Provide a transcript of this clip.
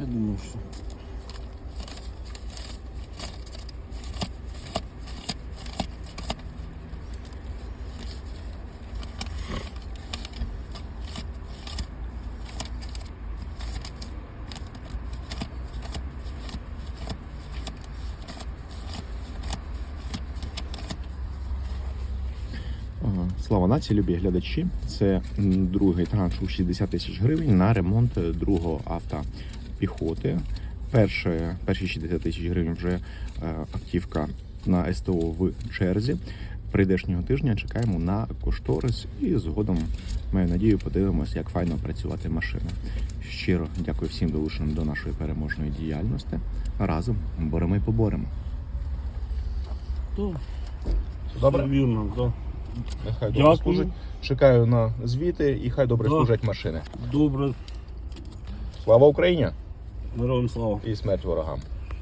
Я думаю, що. Слава нації, любі глядачі. Це другий транш у 60 тисяч гривень на ремонт другого авто піхоти. Перше, перші 60 тисяч гривень вже е, автівка на СТО в черзі. Прийдешнього тижня чекаємо на кошторис і згодом маю надію подивимося, як файно працювати машина. Щиро дякую всім долученим до нашої переможної діяльності. Разом боремо і поборемо. То, Добре. все вірно, да. Нехай добре служить. Чекаю на звіти і хай добре Да. служать машини. Добре, Слава Україні героям слава. і смерть ворогам.